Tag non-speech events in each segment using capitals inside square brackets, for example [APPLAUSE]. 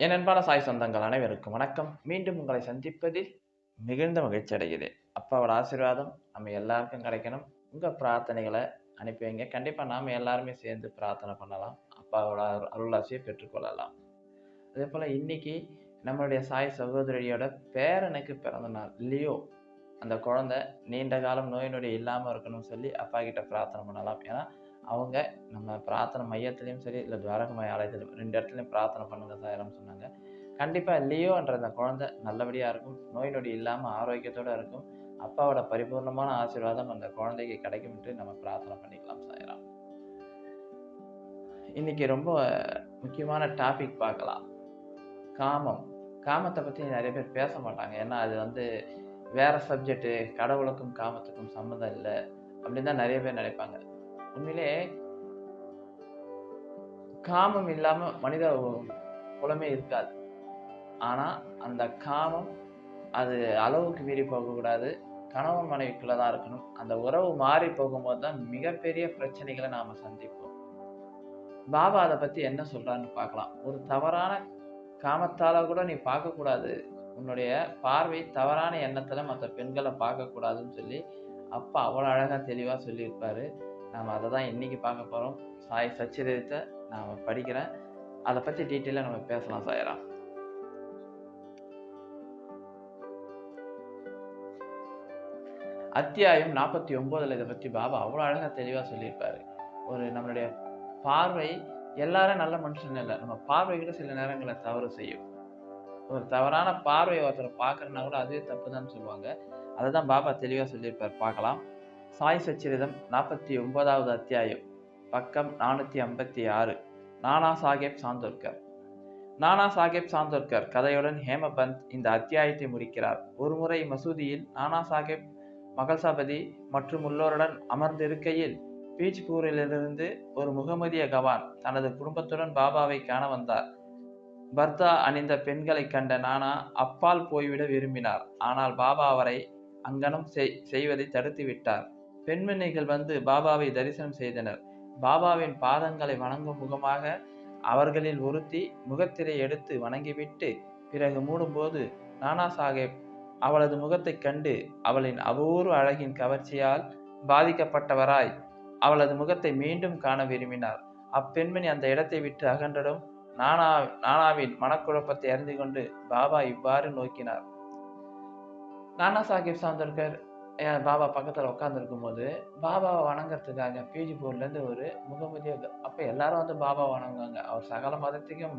என் அன்பான சாய் சொந்தங்கள் அனைவருக்கும் வணக்கம். மீண்டும் உங்களை சந்திப்பதில் மிகுந்த மகிழ்ச்சி அடைகிறேன். அப்பாவோட ஆசீர்வாதம் நம்ம எல்லாருக்கும் கிடைக்கணும். உங்கள் பிரார்த்தனைகளை அனுப்பி வைங்க. கண்டிப்பாக நாம் எல்லாருமே சேர்ந்து பிரார்த்தனை பண்ணலாம். அப்பாவோட அரு- அருளாசியை பெற்றுக்கொள்ளலாம். அதே போல் இன்னைக்கு நம்மளுடைய சாய் சகோதரியோட பேரனுக்கு பிறந்த நாள் லியோ. அந்த குழந்தை நீண்ட காலம் நோய் நொடி இல்லாமல் இருக்கணும்னு சொல்லி அப்பா கிட்ட பிரார்த்தனை பண்ணலாம். ஏன்னா அவங்க நம்ம பிரார்த்தனை மையத்துலேயும் சரி இல்லை துவாரகமய ஆலயத்திலும் ரெண்டு இடத்துலையும் பிரார்த்தனை பண்ணுங்க சாயரம் சொன்னாங்க. கண்டிப்பாக லியோன்ற அந்த குழந்தை நல்லபடியாக இருக்கும். நோய் நொடி இல்லாமல் ஆரோக்கியத்தோடு இருக்கும். அப்பாவோட பரிபூர்ணமான ஆசீர்வாதம் அந்த குழந்தைக்கு கிடைக்கும்ட்டு நம்ம பிரார்த்தனை பண்ணிக்கலாம் சாயராம் இன்னைக்கு ரொம்ப முக்கியமான டாபிக் பார்க்கலாம். காமம். காமத்தை பற்றி நிறைய பேர் பேச மாட்டாங்க. ஏன்னா அது வந்து வேற சப்ஜெக்ட்டு கடவுளுக்கும் காமத்துக்கும் சம்மந்தம் இல்லை. அப்படின்னு தான் நிறைய பேர் நினைப்பாங்க. உண்மையிலே காமம் இல்லாம மனித குலமே இருக்காது. ஆனா அந்த காமம் அது அளவுக்கு மீறி போகக்கூடாது கணவன் மனைவிக்குள்ள தான் இருக்கணும். அந்த உறவு மாறி போகும்போது தான் மிகப்பெரிய பிரச்சனைகளை நாம சந்திப்போம். பாபா அதை பத்தி என்ன சொல்றான்னு பார்க்கலாம். ஒரு தவறான காமத்தால கூட நீ பார்க்கக்கூடாது உன்னுடைய பார்வை தவறான எண்ணத்துல மற்ற பெண்களை பார்க்கக்கூடாதுன்னு சொல்லி அப்பா அவ்வளோ அழகா தெளிவா சொல்லியிருப்பாரு. நாம் அதை தான் இன்றைக்கி பார்க்க போகிறோம் சாய் சச்சிரத்தை நாம் படிக்கிறேன் அதை பற்றி டீட்டெயிலாக நம்ம பேசலாம் சாயரா. அத்தியாயம் நாற்பத்தி ஒம்போதில் இதை பற்றி பாபா அவ்வளோ அழகாக தெளிவாக சொல்லியிருப்பாரு. ஒரு நம்மளுடைய பார்வை எல்லாரும் நல்ல மனுஷன் இல்லை. நம்ம பார்வை கூட சில நேரங்களை தவறு செய்யும். ஒரு தவறான பார்வை ஒருத்தரை பார்க்குறனா கூட அதுவே தப்பு தான் சொல்லுவாங்க. அதை தான் பாபா தெளிவாக சொல்லியிருப்பார். பார்க்கலாம். சாய் சச்சரிதம் நாற்பத்தி ஒன்பதாவது அத்தியாயம். பக்கம் நானூற்றி ஐம்பத்தி ஆறு. நானா சாஹேப் சாந்தோர்கர். நானா சாஹேப் சாந்தோர்கர் கதையுடன் ஹேமபந்த் இந்த அத்தியாயத்தை முடிக்கிறார். ஒருமுறை மசூதியில் நானா சாஹேப் மகள்சாபதி மற்றும் உள்ளோருடன் அமர்ந்திருக்கையில் பீச்பூரிலிருந்து ஒரு முகமதிய கவான் தனது குடும்பத்துடன் பாபாவை காண வந்தார். பர்தா அணிந்த பெண்களை கண்ட நானா அப்பால் போய்விட விரும்பினார். ஆனால் பாபா அவரை அங்கனம் செய்- செய்வதை தடுத்து விட்டார் பெண்மணிகள் வந்து பாபாவை தரிசனம் செய்தனர். பாபாவின் பாதங்களை வணங்கும் முகமாக அவர்களில் ஒருத்தி முகத்திரை எடுத்து வணங்கிவிட்டு பிறகு மூடும்போது நானா சாஹேப் அவளது முகத்தைக் கண்டு அவளின் அபூர்வ அழகின் கவர்ச்சியால் பாதிக்கப்பட்டவராய் அவளது முகத்தை மீண்டும் காண விரும்பினார். அப்பெண்மணி அந்த இடத்தை விட்டு அகன்றதும் நானா நானாவின் மனக்குழப்பத்தை அறிந்து கொண்டு பாபா இவ்வாறு நோக்கினார். நானா சாஹிப் சாந்தர்கர் என் பாபா பக்கத்தில் உட்காந்துருக்கும் போது பாபாவை வணங்குறதுக்காக போர்ட்லேருந்து ஒரு முகமதிய அப்போ எல்லாரும் வந்து பாபா வணங்குவாங்க. அவர் சகல மதத்துக்கும்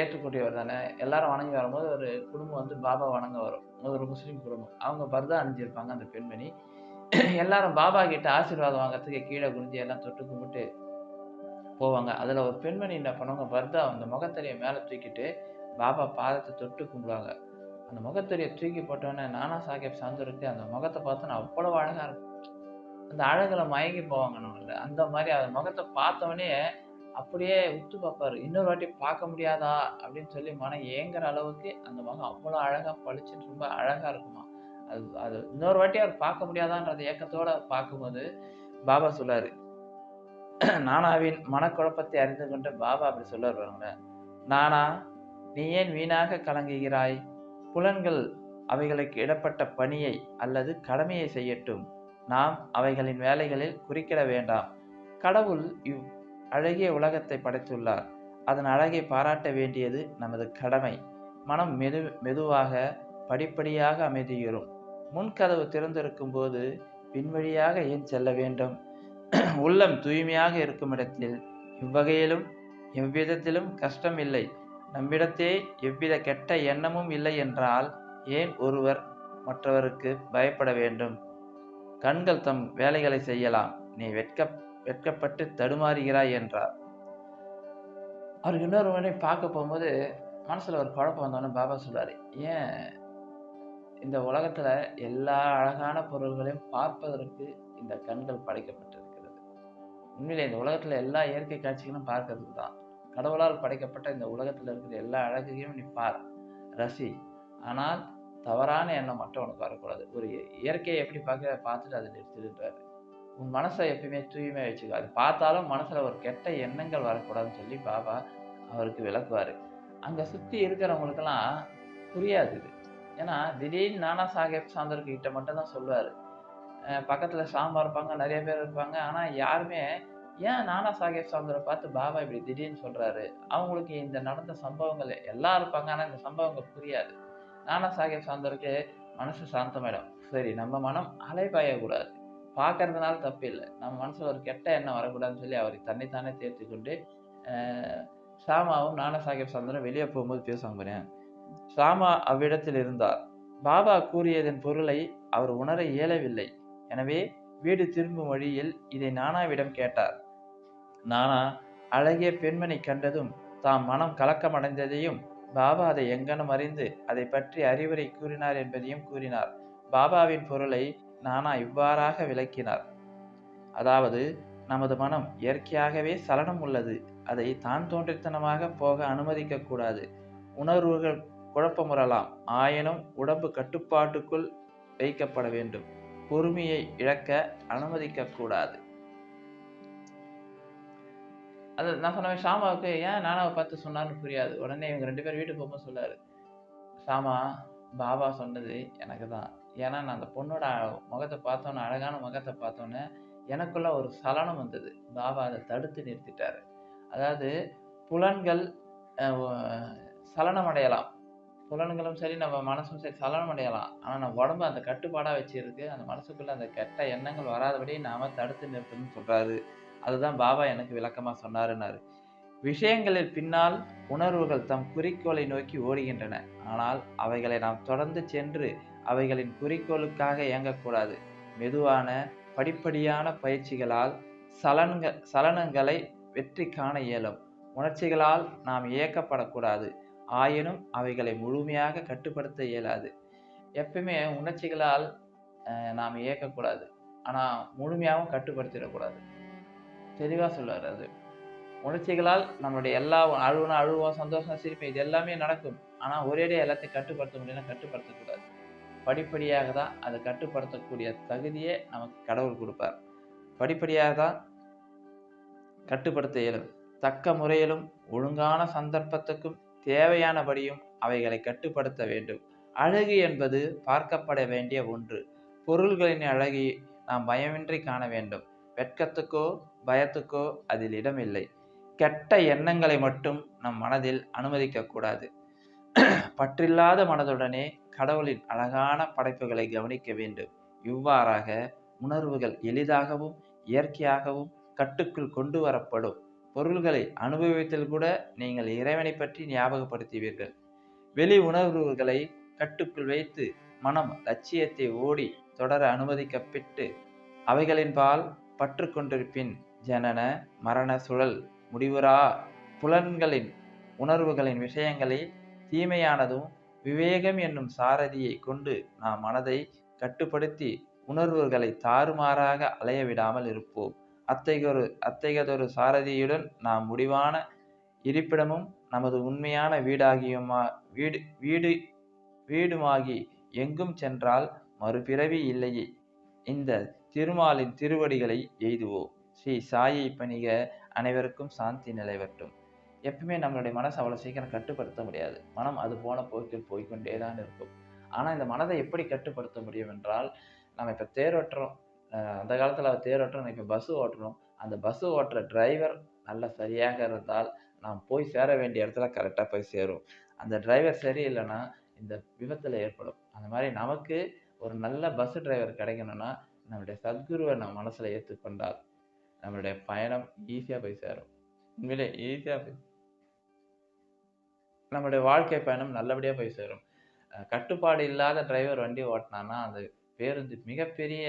ஏற்றுக்கூடியவர் தானே. எல்லாரும் வணங்கி வரும்போது ஒரு குடும்பம் வந்து பாபா வணங்க வரும். ஒரு முஸ்லீம் குடும்பம். அவங்க பர்தா அணிஞ்சிருப்பாங்க அந்த பெண்மணி. எல்லாரும் பாபா கிட்ட ஆசீர்வாதம் வாங்குறதுக்கு கீழே குனிஞ்சு எல்லாம் தொட்டு கும்பிட்டு போவாங்க. அதில் ஒரு பெண்மணி என்ன பண்ணுவாங்க? பர்தா அந்த முகத்தறியை மேலே தூக்கிட்டு பாபா பாதத்தை தொட்டு கும்பிடுவாங்க. அந்த முகத்தறியை தூக்கி போட்டோன்னே நானா சாஹேப் சாந்தருக்கு அந்த முகத்தை பார்த்தோன்னா அவ்வளோ அழகாக இருக்கும் அந்த அழகில் மயங்கி போவாங்க நம்மள. அந்த மாதிரி அந்த முகத்தை பார்த்தவொடனே அப்படியே உத்து பார்ப்பாரு. இன்னொரு வாட்டி பார்க்க முடியாதா? அப்படின்னு சொல்லி மனம் ஏங்குற அளவுக்கு அந்த முகம் அவ்வளோ அழகாக பளிச்சுன்னு ரொம்ப அழகாக இருக்குமா. அது அது இன்னொரு வாட்டி அவர் பார்க்க முடியாதான்றது ஏக்கத்தோட பார்க்கும்போது பாபா சொல்லார் நானாவின் மனக்குழப்பத்தை அறிந்து கொண்டு பாபா அப்படி சொல்லுவார் பாருங்களேன். நானா நீ ஏன் வீணாக கலங்குகிறாய்? புலன்கள் அவைகளுக்கு இடப்பட்ட பணியை அல்லது கடமையை செய்யட்டும். நாம் அவைகளின் வேலைகளில் குறுக்கிட வேண்டாம். கடவுள் இவ் அழகிய உலகத்தை படைத்துள்ளார். அதன் அழகை பாராட்ட வேண்டியது நமது கடமை. மனம் மெது மெதுவாக படிப்படியாக அமைதியுறும். முன்கதவு திறந்திருக்கும் போது பின்வழியாக ஏன் செல்ல வேண்டும்? [CLEARS THROAT] உள்ளம் தூய்மையாக இருக்கும் இடத்தில் இவ்வகையிலும் எவ்விதத்திலும் கஷ்டம் இல்லை நம்மிடத்தே எவ்வித கெட்ட எண்ணமும் இல்லை என்றால் ஏன் ஒருவர் மற்றவருக்கு பயப்பட வேண்டும்? கண்கள் தம் வேலைகளை செய்யலாம். நீ வெட்க வெட்கப்பட்டு தடுமாறுகிறாய் என்றார். அவருக்கு இன்னொரு முறை பார்க்க போகும்போது மனசில் ஒரு குழப்பம் வந்தோடனே பாபா சொல்கிறார் ஏன் இந்த உலகத்தில் எல்லா அழகான பொருள்களையும் பார்ப்பதற்கு இந்த கண்கள் படைக்கப்பட்டிருக்கிறது? உண்மையிலே இந்த உலகத்தில் எல்லா இயற்கை காட்சிகளும் பார்க்கறதுக்கு தான் கடவுளால் படைக்கப்பட்ட இந்த உலகத்தில் இருக்கிற எல்லா அழகையும் நீ பார் ரசி. ஆனால் தவறான எண்ணம் மட்டும் உனக்கு வரக்கூடாது. ஒரு இயற்கையை எப்படி பார்க்க பார்த்துட்டு அதை நிறுத்திடுறாரு உன் மனசை எப்பயுமே தூய்மையாக வச்சுக்கோ. அது பார்த்தாலும் மனசில் ஒரு கெட்ட எண்ணங்கள் வரக்கூடாதுன்னு சொல்லி பாபா அவருக்கு விளக்குவார். அங்கே சுற்றி இருக்கிறவங்களுக்கெல்லாம் புரியாது இது. ஏன்னா திடீர்னு நானா சாஹேப் சாந்தர்கிட்ட மட்டும்தான் மட்டும் தான் சொல்லுவார் பக்கத்தில் சாம்பார் இருப்பாங்க நிறைய பேர் இருப்பாங்க. ஆனால் யாருமே ஏன் நானா சாகேப் சாந்தரை பார்த்து பாபா இப்படி திடீர்னு சொல்கிறாரு அவங்களுக்கு இந்த நடந்த சம்பவங்கள் எல்லாம் இருப்பாங்க ஆனால் இந்த சம்பவங்கள் புரியாது. நானா சாகேப் சாந்தருக்கு மனசு சாந்தமாயிடும். சரி நம்ம மனம் அலைபாயக்கூடாது. பார்க்கறதுனால தப்பு இல்லை. நம்ம மனசில் ஒரு கெட்ட எண்ணம் வரக்கூடாதுன்னு சொல்லி அவர் தன்னைத்தானே தேர்த்து கொண்டு சாமாவும் நானா சாஹேப் சாந்தரும் வெளியே போகும்போது பேசுவாங்க பாருங்க. சாமா அவ்விடத்தில் இருந்தார். பாபா கூறியதன் பொருளை அவர் உணர இயலவில்லை. எனவே வீடு திரும்பும் வழியில் இதை நானாவிடம் கேட்டார். நானா அழகிய பெண்மணி கண்டதும் தாம் மனம் கலக்கமடைந்ததையும் பாபா அதை எங்கனம் அறிந்து அதை பற்றி அறிவுரை கூறினார் என்பதையும் கூறினார். பாபாவின் பொருளை நானா இவ்வாறாக விளக்கினார். அதாவது நமது மனம் இயற்கையாகவே சலனம் உள்ளது. அதை தான் தோன்றித்தனமாக போக அனுமதிக்க கூடாது. உணர்வுகள் குழப்பமுறலாம். ஆயினும் உடம்பு கட்டுப்பாட்டுக்குள் வைக்கப்பட வேண்டும். பொறுமையை இழக்க அனுமதிக்க கூடாது அது நான் சொன்ன ஷாமாவுக்கு ஏன் நானாவை பார்த்து சொன்னார்னு புரியாது. உடனே இவங்க ரெண்டு பேரும் வீட்டுக்கு போகும்போது சொல்லாரு ஷாமா பாபா சொன்னது எனக்கு தான். ஏன்னா நான் அந்த பொண்ணோட முகத்தை பார்த்தோன்னே அழகான முகத்தை பார்த்தோன்னே எனக்குள்ள ஒரு சலனம் வந்தது. பாபா அதை தடுத்து நிறுத்திட்டாரு. அதாவது புலன்கள் சலனம் அடையலாம் புலன்களும் சரி நம்ம மனசும் சரி சலனம் அடையலாம். ஆனால் நம்ம உடம்பு அந்த கட்டுப்பாடாக வச்சிருக்கு. அந்த மனசுக்குள்ளே அந்த கெட்ட எண்ணங்கள் வராதபடி நாம் தடுத்து நிறுத்தணும்னு சொல்கிறாரு அதுதான் பாபா எனக்கு விளக்கமாக சொன்னாருன்னாரு. விஷயங்களில் பின்னால் உணர்வுகள் தம் குறிக்கோளை நோக்கி ஓடுகின்றன. ஆனால் அவைகளை நாம் தொடர்ந்து சென்று அவைகளின் குறிக்கோளுக்காக இயங்கக்கூடாது. மெதுவான படிப்படியான பயிற்சிகளால் சலன்க சலனங்களை வெற்றி காண இயலும். உணர்ச்சிகளால் நாம் இயக்கப்படக்கூடாது. ஆயினும் அவைகளை முழுமையாக கட்டுப்படுத்த இயலாது. எப்பயுமே உணர்ச்சிகளால் நாம் இயக்கக்கூடாது. ஆனால் முழுமையாகவும் கட்டுப்படுத்திடக்கூடாது. தெளிவாக சொல்லுவார் அது. உணர்ச்சிகளால் நம்மளுடைய எல்லா அழுவணும் அழுவோம் சந்தோஷம் சிரிப்பு இது எல்லாமே நடக்கும். ஆனால் ஒரேடியாக எல்லாத்தையும் கட்டுப்படுத்த முடியும்னா கட்டுப்படுத்தக்கூடாது. படிப்படியாக தான் அதை கட்டுப்படுத்தக்கூடிய தகுதியை நமக்கு கடவுள் கொடுப்பார். படிப்படியாக தான் கட்டுப்படுத்த இயலும். தக்க முறையிலும் ஒழுங்கான சந்தர்ப்பத்துக்கும் தேவையானபடியும் அவைகளை கட்டுப்படுத்த வேண்டும். அழகு என்பது பார்க்கப்பட வேண்டிய ஒன்று. பொருள்களின் அழகை நாம் பயமின்றி காண வேண்டும். வெட்கத்துக்கோ பயத்துக்கோ அதில் இடமில்லை கெட்ட எண்ணங்களை மட்டும் நம் மனதில் அனுமதிக்க கூடாது. பற்றில்லாத மனதுடனே கடவுளின் அழகான படைப்புகளை கவனிக்க வேண்டும். இவ்வாறாக உணர்வுகள் எளிதாகவும் இயற்கையாகவும் கட்டுக்குள் கொண்டு வரப்படும். பொருள்களை அனுபவித்தல் கூட நீங்கள் இறைவனை பற்றி ஞாபகப்படுத்துவீர்கள். வெளி உணர்வுகளை கட்டுக்குள் வைத்து மனம் லட்சியத்தை ஓடி தொடர அனுமதிக்கப்பட்டு அவைகளின்பால் பற்று கொண்டிருப்பின் ஜனன மரண சுழல் முடிவுறா. புலன்களின் உணர்வுகளின் விஷயங்களை தீமையானதும் விவேகம் என்னும் சாரதியை கொண்டு நாம் மனதை கட்டுப்படுத்தி உணர்வுகளை தாறுமாறாக அலைய விடாமல் இருப்போம். அத்தகையொரு அத்தகையதொரு சாரதியுடன் நாம் முடிவான இருப்பிடமும் நமது உண்மையான வீடாகியுமா வீடு வீடு வீடுமாகி எங்கும் சென்றால் மறுபிறவி இல்லையே. இந்த திருமாலின் திருவடிகளை எய்துவோம். ஸ்ரீ சாயை பணிக அனைவருக்கும் சாந்தி நிலைவட்டும். எப்பவுமே நம்மளுடைய மனசை அவ்வளோ சீக்கிரம் கட்டுப்படுத்த முடியாது. மனம் அது போன போக்கில் போய்கொண்டே தான் இருக்கும். ஆனால் இந்த மனதை எப்படி கட்டுப்படுத்த முடியும் என்றால் நம்ம இப்போ தேர் அந்த காலத்தில் தேர் ஓட்டுறோம் இப்போ பஸ்ஸு ஓட்டுறோம். அந்த பஸ்ஸு ஓட்டுற டிரைவர் நல்ல சரியாக இருந்தால் நாம் போய் சேர வேண்டிய இடத்துல கரெக்டாக போய் சேரும் அந்த டிரைவர் சரியில்லைன்னா இந்த விபத்தில் ஏற்படும். அந்த மாதிரி நமக்கு ஒரு நல்ல பஸ் டிரைவர் கிடைக்கணும்னா நம்மளுடைய சத்குருவை நம்ம மனசில் ஏற்றுக்கொண்டால் நம்மளுடைய பயணம் ஈஸியாக போய் சேரும். உண்மையிலே ஈஸியாக போய் நம்மளுடைய வாழ்க்கை பயணம் நல்லபடியாக போய் சேரும். கட்டுப்பாடு இல்லாத டிரைவர் வண்டி ஓட்டினான்னா அந்த பேருந்து மிகப்பெரிய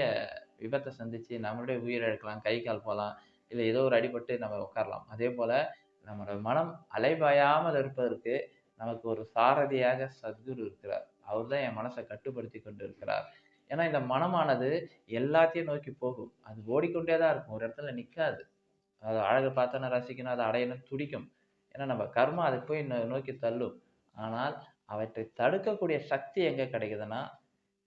விபத்தை சந்திச்சு நம்மளுடைய உயிர் இழக்கலாம் கை கால் போகலாம் இல்லை ஏதோ ஒரு அடிபட்டு நம்ம உட்காரலாம். அதே போல் நம்மளோட மனம் அலைபாயாமல் இருப்பதற்கு நமக்கு ஒரு சாரதியாக சத்குரு இருக்கிறார். அவர் தான் என் மனசை கட்டுப்படுத்தி கொண்டு இருக்கிறார் ஏன்னா இந்த மனமானது எல்லாத்தையும் நோக்கி போகும். அது ஓடிக்கொண்டே தான் இருக்கும். ஒரு இடத்துல நிற்காது அது அழகை பார்த்தோன்னா ரசிக்கணும் அதை அடையணும் துடிக்கும். ஏன்னா நம்ம கர்மா அதை போய் நோ- நோக்கி தள்ளும். ஆனால் அவற்றை தடுக்கக்கூடிய சக்தி எங்கே கிடைக்குதுன்னா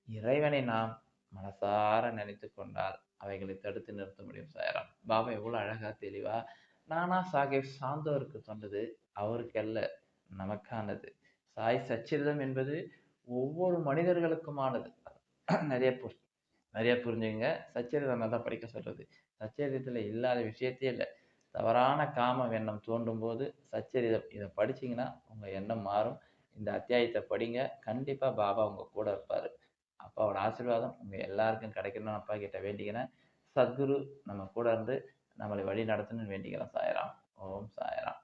இறைவனை நாம் மனசார நினைத்து கொண்டால் அவைகளை தடுத்து நிறுத்த முடியும் சாயராம். பாபா எவ்வளோ அழகா தெளிவா நானா சாஹேப் சாந்தோருக்கு சொன்னது அவருக்கு அல்ல நமக்கானது. சாய் சச்சரிதம் என்பது ஒவ்வொரு மனிதர்களுக்குமானது. [CLEARS THROAT] நிறைய நிறைய புரிஞ்சுங்க சச்சரிதம் தான் படிக்க சொல்றது. சச்சரிதத்தில் இல்லாத விஷயத்தையே இல்லை. தவறான காம எண்ணம் தோன்றும் போது சச்சரிதம் இதை படிச்சீங்கன்னா உங்க எண்ணம் மாறும். இந்த அத்தியாயத்தை படிங்க. கண்டிப்பா பாபா உங்க கூட இருப்பாரு. அப்பாவோட ஆசீர்வாதம் உங்கள் எல்லாருக்கும் கிடைக்கணும்னு அப்பா கிட்ட வேண்டிக்கிறேன். சத்குரு நம்ம கூட இருந்து நம்மளை வழி நடத்தணும்னு வேண்டிக்கிறேன் சாயராம். ஓம் சாயராம்.